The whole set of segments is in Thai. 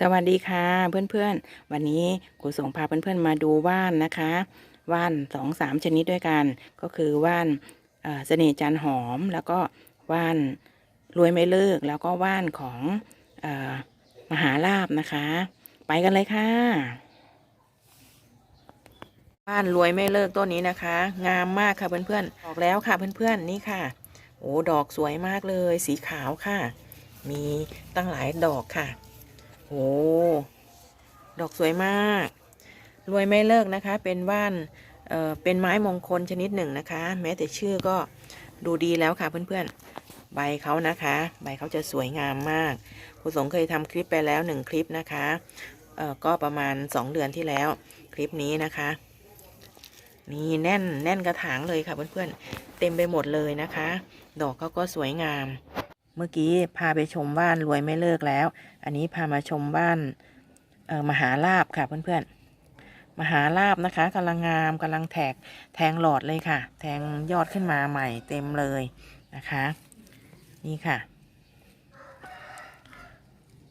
สวัสดีค่ะเพื่อนๆ วันนี้ครูส่งพาเพื่อนๆมาดูว่านนะคะว่านสองสามชนิดด้วยกัน ก็คือว่านเสน่ห์จันหอม แล้วก็ว่านรวยไม่เลิก แล้วก็ว่านของออมหาลาบนะคะ ไปกันเลยค่ะว่านรวยไม่เลิกต้นนี้นะคะ งามมากค่ะเพื่อนๆออกแล้วค่ะเพื่อนๆนี่ค่ะโอ้ดอกสวยมากเลย สีขาวค่ะ มีตั้งหลายดอกค่ะ โอ้ดอกสวยมาก รวยไม่เลิกนะคะ เป็นว่านเเป็นไม้มงคลชนิดหนึ่งนะคะ แม้แต่ชื่อก็ดูดีแล้วค่ะเพื่อนๆ ใบเขานะคะ ใบเขาจะสวยงามมากครูสงเคยทำคลิปไปแล้วหนึ่งคลิปนะคะก็ประมาณสองเดือนที่แล้วคลิปนี้นะคะ นี่แน่นแน่นกระถางเลยค่ะเพื่อนๆเต็มไปหมดเลยนะคะ ดอกเขาก็สวยงาม เมื่อกี้พาไปชมบ้านรวยไม่เลิกแล้ว อันนี้พามาชมบ้านมหาลาบค่ะเพื่อนๆ มหาลาบนะคะกำลังงามกำลังแทกแทงหลอดเลยค่ะ แทงยอดขึ้นมาใหม่เต็มเลยนะคะ นี่ค่ะ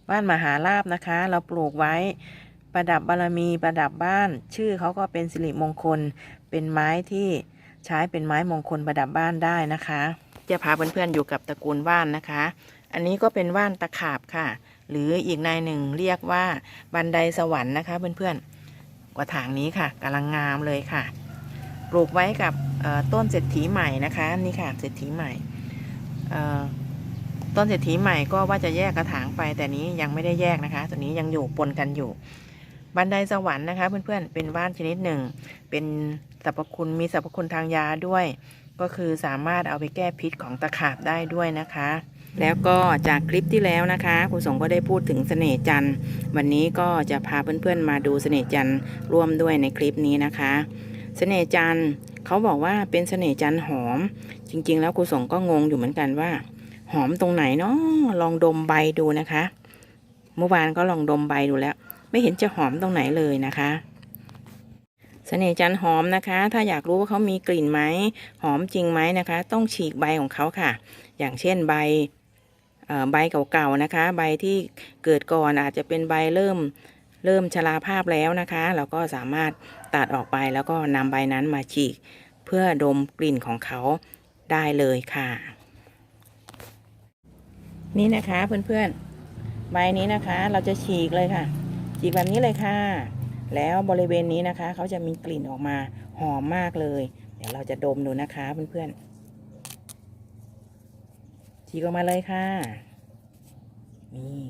บ้านมหาลาบนะคะ เราปลูกไว้ประดับบารมีประดับบ้าน ชื่อเขาก็เป็นสิริมงคล เป็นไม้ที่ใช้เป็นไม้มงคลประดับบ้านได้นะคะ จะพาเพื่อนๆอยู่กับตระกูลว่านนะคะ อันนี้ก็เป็นว่านตะขาบค่ะ หรืออีกนายหนึ่งเรียกว่าบันไดสวรรค์นะคะเพื่อนๆกว่าถางนี้ค่ะกำลังงามเลยค่ะ ปลูกไว้กับต้นเศรษฐีใหม่นะคะนี่ค่ะเศรษฐีใหม่ต้นเศรษฐีใหม่ก็ว่าจะแยกกระถางไปแต่นี้ยังไม่ได้แยกนะคะ ตัวนี้ยังอยู่ปนกันอยู่ บันไดสวรรค์นะคะ เพื่อนๆเป็นว่านชนิดหนึ่ง เป็นสรรพคุณมีสรรพคุณทางยาด้วย ก็คือสามารถเอาไปแก้พิษของตะขาบได้ด้วยนะคะ แล้วก็จากคลิปที่แล้วนะคะครูสงก็ได้พูดถึงเสน่ห์จันทร์วันนี้ก็จะพาเพื่อนๆมาดูเสน่ห์จันทร์ร่วมด้วยในคลิปนี้นะคะ เสน่ห์จันทร์เขาบอกว่าเป็นเสน่ห์จันทร์หอม จริง ๆ แล้วครูสงก็งงอยู่เหมือนกันว่า หอมตรงไหนเนาะลองดมใบดูนะคะ เมื่อวานก็ลองดมใบดูแล้ว ไม่เห็นจะหอมตรงไหนเลยนะคะ สน่ห์จันหอมนะคะ ถ้าอยากรู้ว่าเขามีกลิ่นไหมหอมจริงไหมนะคะ ต้องฉีกใบของเขาค่ะ อย่างเช่นใบเอ่อใบเก่าๆนะคะ ใบที่เกิดก่อนอาจจะเป็นใบเริ่มเริ่มชราภาพแล้วนะคะ เราก็สามารถตัดออกไปแล้วก็นำใบนั้นมาฉีก เพื่อดมกลิ่นของเขาได้เลยค่ะ นี่นะคะเพื่อนๆใบนี้นะคะเราจะฉีกเลยค่ะ ฉีกแบบนี้เลยค่ะ แล้วบริเวณนี้นะคะเขาจะมีกลิ่นออกมาหอมมากเลย เดี๋ยวเราจะดมดูนะคะเพื่อนๆฉีกออกมาเลยค่ะนี่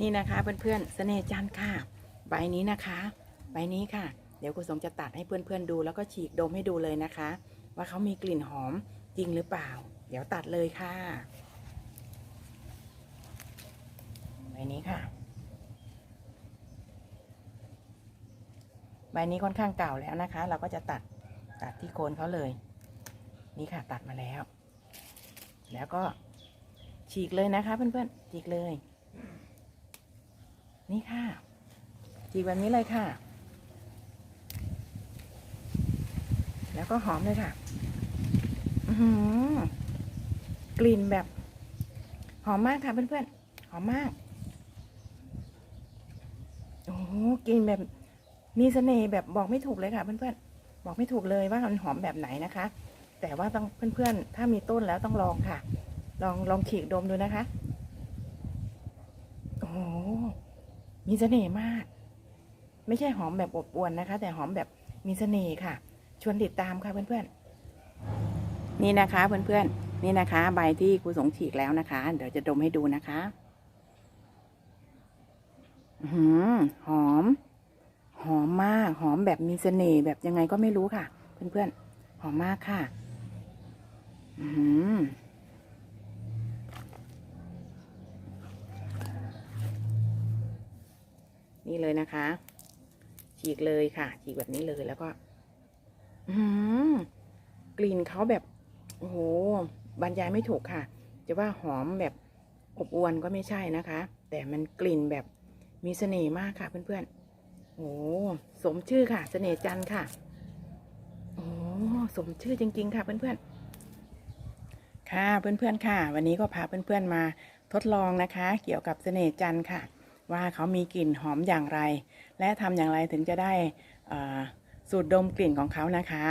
นี่นะคะเพื่อนๆเสน่ห์จันทร์ค่ะ ใบนี้นะคะ ใบนี้ค่ะ เดี๋ยวคุณสมจะตัดให้เพื่อนๆดู แล้วก็ฉีกดมให้ดูเลยนะคะ ว่าเขามีกลิ่นหอมจริงหรือเปล่า เดี๋ยวตัดเลยค่ะใบนี้ค่ะ ใบนี้ค่อนข้างเก่าแล้วนะคะ เราก็จะตัดตัดที่โคนเขาเลย นี่ค่ะตัดมาแล้ว แล้วก็ฉีกเลยนะคะ เพื่อนๆฉีกเลย นี่ค่ะ ฉีกแบบนี้เลยค่ะ แล้วก็หอมเลยค่ะกลิ่นแบบ หอมมากค่ะเพื่อนๆหอมมากโอ้กลิ่นแบบ มีเสน่ห์แบบบอกไม่ถูกเลยค่ะ เพื่อนๆ บอกไม่ถูกเลยว่ามันหอมแบบไหนนะคะ แต่ว่าต้องเพื่อนๆ ถ้ามีต้นแล้วต้องลองค่ะ ลองลองฉีกดมดูนะคะ โอ้โหมีเสน่ห์มาก ไม่ใช่หอมแบบอบอวนนะคะ แต่หอมแบบมีเสน่ห์ค่ะ ชวนติดตามค่ะเพื่อนๆ นี่นะคะเพื่อนๆ นี่นะคะ ใบที่ครูสงฉีกแล้วนะคะ เดี๋ยวจะดมให้ดูนะคะหือหอม หอมมาก หอม แบบมีเสน่ห์แบบยังไงก็ไม่รู้ค่ะ เพื่อนๆ หอมมากค่ะ อือหือนี่เลยนะคะ ฉีกเลยค่ะ ฉีกแบบนี้เลยแล้วก็ อืมกลิ่นเขาแบบโอ้โหบรรยายไม่ถูกค่ะ จะว่าหอมแบบอบอวนก็ไม่ใช่นะคะ แต่มันกลิ่นแบบมีเสน่ห์มากค่ะเพื่อนๆ โอ้สมชื่อค่ะ เสน่จันค่ะ โอ้สมชื่อจริง ๆ ค่ะเพื่อนๆ ค่ะเพื่อนๆค่ะ วันนี้ก็พาเพื่อนๆมาทดลองนะคะ เกี่ยวกับเสน่จันค่ะ ว่าเขามีกลิ่นหอมอย่างไร และทำอย่างไรถึงจะได้สูตรดมกลิ่นของเขานะคะ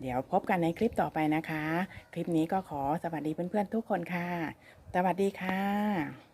เดี๋ยวพบกันในคลิปต่อไปนะคะ คลิปนี้ก็ขอสวัสดีเพื่อนๆทุกคนค่ะ สวัสดีค่ะ